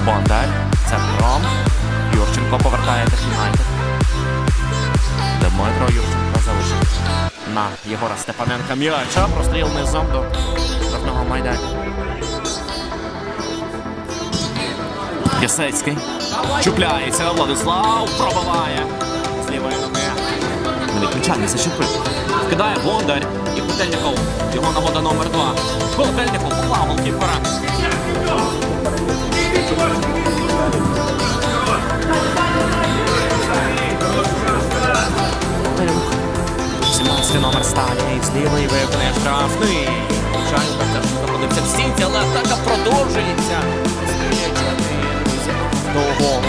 Петро це Центром. Юрченко повертає Юнайтед. Дмитро Юрченко залишив. На Єгора Степаненка м'яча. Простріл низом до штрафного майданчика. Ясецький. Чупляється. Владислав пробиває. З лівої ноги. Мені не зачепив. Кидає Бондар і Котельников. Його нагода номер два. Котельников поклав голкіпера. 17 номер стальний з лівої виконує штрафний. Чайка теж знаходився в стінці, але атака продовжується. Довго.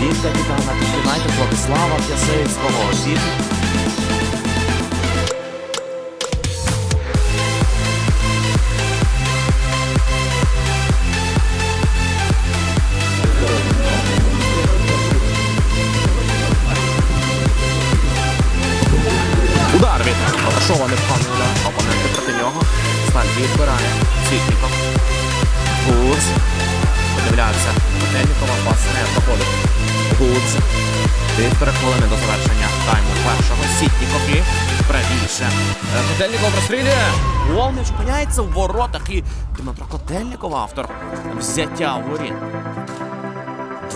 Від капітана Юнайтед Владислава П'ясицького. Від Баташова не впевнений на опоненти проти нього. Сталь відбирає Світніков. Гудз. Подивляється. Котельникова пас не проходить. Гудз. Півтори хвилини до завершення тайму першого. Сітніков і правіше. Е, Котельников розстрілює. Гол не зупиняється в воротах. І Дмитро Котельников автор взяття воріт.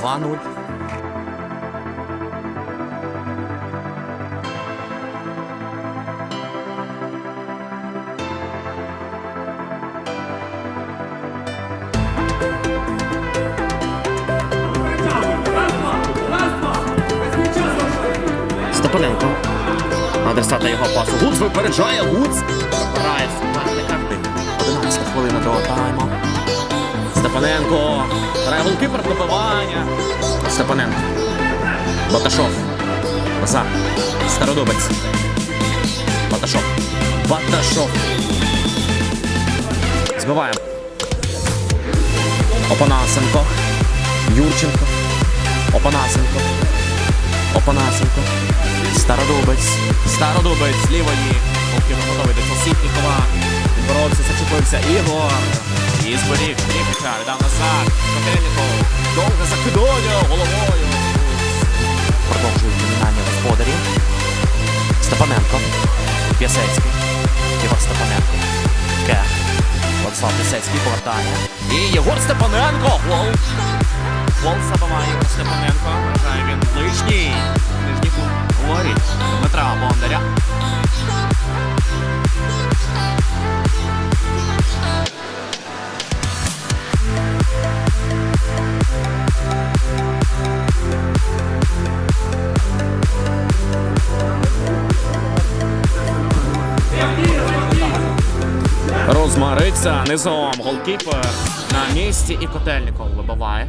2-0. Степаненко. Адресата його пасу. Гуц випереджає. Гуц. Грає суперника. 11 хвилина до тайму. Степаненко. Грає голкіпер добивання. Степаненко. Баташов. Назад. Стародубець. Баташов. Баташов. Збиваємо. Опанасенко. Юрченко. Опанасенко. Опанасенко. Стародубець. Стародубець з лівої. Поки готовий до Сітнікова. Боровся, зачепився. Ігор. І зберіг. Тріпіча. Віддав назад. Котельников. Довго закидує головою. Продовжують номінальні господарі. Степаненко. П'ясецький. Ігор Степаненко. Ке. Владислав П'ясецький повертає. І Єгор Степаненко. Гол. Гол забиває Степаненко. Вважає він ближній. Нижній кут. Говорить Дмитра Бондаря. Розмариться низом голкіпер на місці і Котельников вибиває.